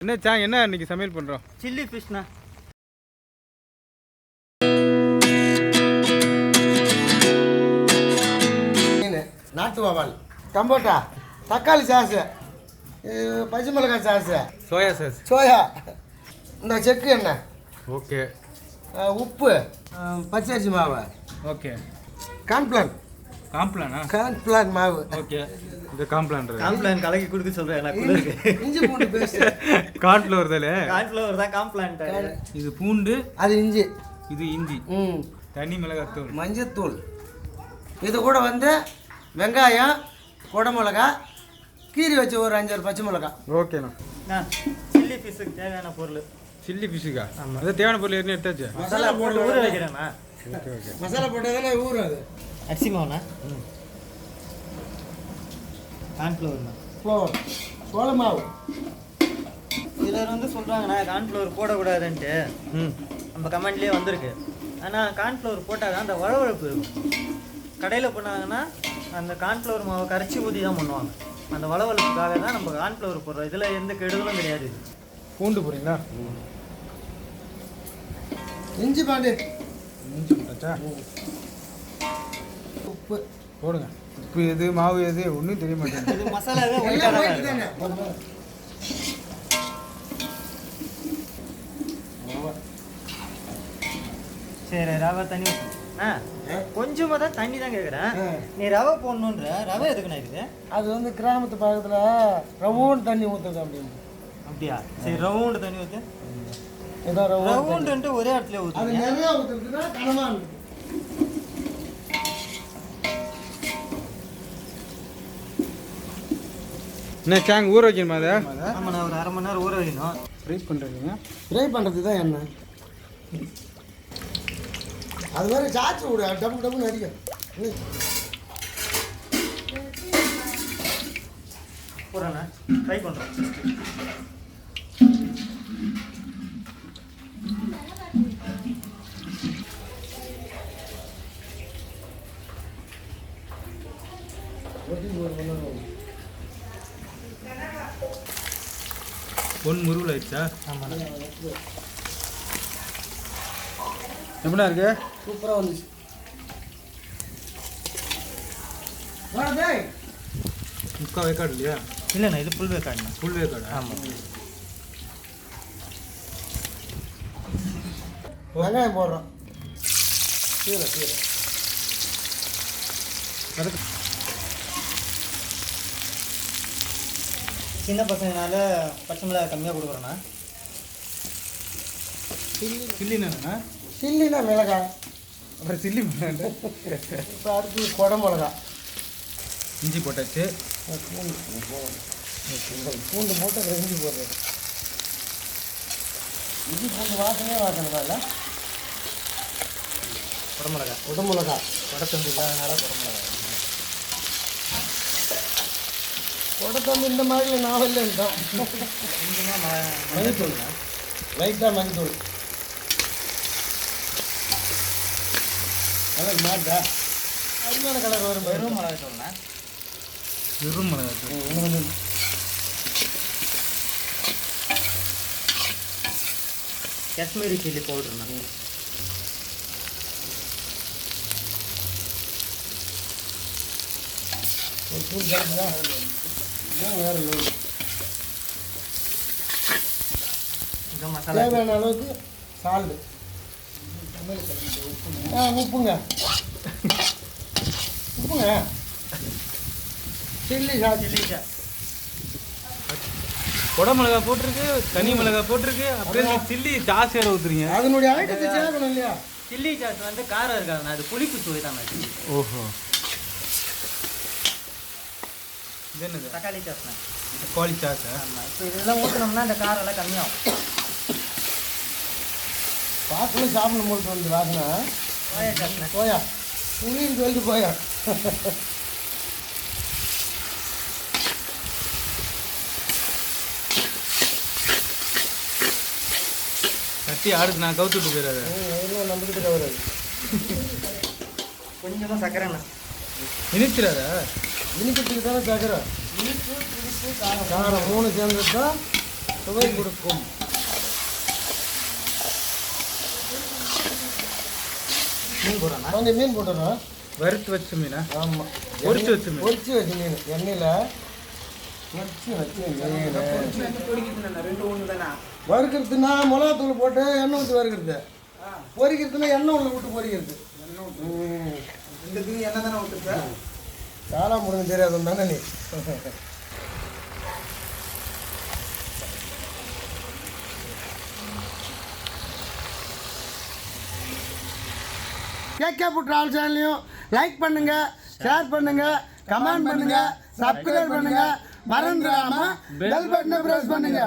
என்ன சா என்ன இன்னைக்கு சமையல் பண்ணுறோம் சில்லி ஃபிஷ்ண்ணா மீன் நாட்டு வவால் டம்போட்டா தக்காளி சாஸு பச்சை மிளகாய் சாஸு சோயா சாஸ். சோயா. இந்த செக்கு எண்ணெய் ஓகே. உப்பு பச்சரிசி மாவு. ஓகே. கான்பிளான் காம்ப்ளானா கான்பிளான் மாவு. ஓகே இது காம்ப்ளான்றது காம்ப்ளான் கலக்கி கொடுக்க சொல்கிறேன் எனக்கு உள்ள இருக்கு. இஞ்சி பூண்டு பேஸ்ட் கார்ன்ஃப்ளவர் தானே? கான்ஃப்ளவர் தான் காம்ப்ளான் இது பூண்டு அது இஞ்சி. இது இஞ்சி. ம். தனி மிளகாத்தூள். மஞ்சத்தூள். இது கூட வந்து வெங்காயம் குடமிளகா கீரி வச்ச ஒரு அஞ்சாறு பச்சை மிளகா. ஓகேண்ணா சில்லி ஃபிஷ்ஷுக்கு தேவையான பொருள். சில்லி ஃபிஷ்ஷுக்கா அது தேவையான பொருள் ஏற்கனவே எடுத்தாச்சு. மசாலா போட்டு ஊற வைக்கிறேண்ணா ஓகே ஓகே மசாலா போட்டதானே ஊறும் அது அரிசி மாவுண்ணா? கான்ஃப்ளவர்ண்ணா ஃப்ளோர் சோள மாவு. சிலர் வந்து சொல்கிறாங்கண்ணா கான்ஃப்ளவர் போடக்கூடாதுன்ட்டு. ம். நம்ம கமெண்ட்லேயே வந்திருக்கு. ஆனால் கான்ஃப்ளவர் போட்டால் தான் அந்த வழவழப்பு இருக்கும். கடையில் பண்ணாங்கன்னா அந்த கான்ஃப்ளவர் மாவை கரைச்சி ஊற்றி தான் பண்ணுவாங்க. அந்த வளவளப்புக்காக தான் நம்ம கான்ஃப்ளவர் போடுறோம். இதில் எந்த கெடுதலும் கிடையாது. பூண்டு போறீங்களா இஞ்சி பாண்டு. இஞ்சி போட்டாச்சா? உப்பு. போடுங்க. உப்பு எது மாவு எது ஒன்றும் தெரிய மாட்டேங்குது. தானே சரி ரவை தண்ணி. ஆ கொஞ்சமாக தான் தண்ணி தான் கேட்குறேன். நீ ரவை போடணுன்ற. ரவை எதுக்குண்ணா இது? அது வந்து கிராமத்து பக்கத்தில் ரவுண்ட் தண்ணி ஊற்றுது அப்படின்னு. அப்படியா? சரி ரவுண்டு தண்ணி ஊற்று ஏதோ ரவுண்ட் ரவுண்டுன்ட்டு ஒரே இடத்துல அது ஊற்றுங்க நிறையா ஊற்றுறதுன்னா கனமா இருக்கு என்ன சாங் ஊற வைக்கணுமா அதை நான் ஒரு அரை மணி நேரம் ஊற வைக்கணும். ஃப்ரை பண்ணுறீங்க ஃப்ரை பண்ணுறது தான் என்ன? அது மாதிரி சாச்சு விடு டப்பு டப்புன்னு அடிக்கும் போடுறேண்ணா ட்ரை பண்ணுறோம் பொன் முருவில் ஆயிடுச்சா? ஆமாண்ணா. எப்படின்னா இருக்கு? சூப்பராக வந்துச்சு. முக்கால் வேக்காடு இல்லையா? இல்லைண்ணா இது புல் வேக்காடுண்ணா. ஃபுல் வேக்காடு? ஆமாம் வெங்காயம் போடுறோம். கீரை கீரை. சின்ன பசங்கனால பச்சை மிளகாய் கம்மியாக கொடுக்குறேண்ணா. சில்லி என்னண்ணா? சில்லினா மிளகாய். அப்புறம் சில்லி மிளகாண்டு இப்போ அடுத்து குட மிளகா. இஞ்சி போட்டாச்சு. பூண்டு பூண்டு போட்டு அப்புறம் இஞ்சி போடுறது. இஞ்சி பூண்டு வாசனையே வாசனை இல்லை. குடமிளகா குட மிளகா குடத்தம்பு இல்லாதனால குடமிளகா குடத்தம்பு இந்த மாதிரி நாவல்ல இருந்தோம் கொஞ்சமாக மஞ்சத்தூள் லைட்டாக மஞ்சத்தூள் கலர் மாட்டா அருமையான கலர் வரும். வெறும் மிளகாய் தூள்ண்ணா வெறும் மிளகா ம், இன்னும் கொஞ்சம். காஷ்மீரி சில்லி பவுடர்ண்ணா. ஒரு இதுதான் வேறு மசாலா தேவையான அளவுக்கு சால்டு. ஆ உப்புங்க. உப்புங்க. சில்லி சாஸ் சில்லி குட மிளகா போட்டிருக்கு தனி மிளகா போட்டிருக்கு அப்படியே சில்லி ஜாஸ்தி வேற ஊத்துறீங்க. அதனுடைய ஐட்டத்தை சேர்க்கணும் இல்லையா சில்லி சாஸ் வந்து காரம் இருக்காதுண்ணா அது புளிப்பு சுவை தான் ஓஹோ. இது என்னது? தக்காளி சாஸ்ண்ணா கோழி சாஸா ஆமாம் இப்போ இதெல்லாம் ஊற்றினோம்னா அந்த காரம் எல்லாம் கம்மியாகும். பார்க்கணும் சாப்பிடும் போது வந்து வாசனை சோயா சாஸ்ண்ணா போயா. புளின்னு சொல்லிட்டு போயா. கட்டி ஆடுது நான் கவுத்து விட்டு போயிடாது அதெல்லாம் நம்மக்கிட்ட கவராது கொஞ்சமாக சக்கரைண்ணா இனிச்சிடாத. இனிக்கிறதுக்கு தானே சக்கரை காரம். மூணு சேர்ந்தது தான் சுவை கொடுக்கும். மீன் போடுறானா கொஞ்சம் மீன் போட்டுறோம் வறுத்து வச்ச மீனா? ஆமாம் பொரிச்சு வச்ச மீன்? பொரிச்சு வச்ச மீன். எண்ணெயில் பொரிச்சு வச்ச மீன். வறுக்கிறதுனா மிளகாத்தூள் போட்டு எண்ணெய் ஊற்றி வறுக்கிறது. பொரிக்கிறதுனா எண்ணெய் உள்ள விட்டு பொரிக்கிறது. ம். காலா முருங்க தெரியாது தானே நீ கேகே புட் ஆல் சேனலையும் லைக் பண்ணுங்க ஷேர் பண்ணுங்க கமெண்ட் பண்ணுங்க சப்ஸ்கிரைப் பண்ணுங்க. மறந்துடாம பெல் பட்டனை பிரஸ் பண்ணுங்க.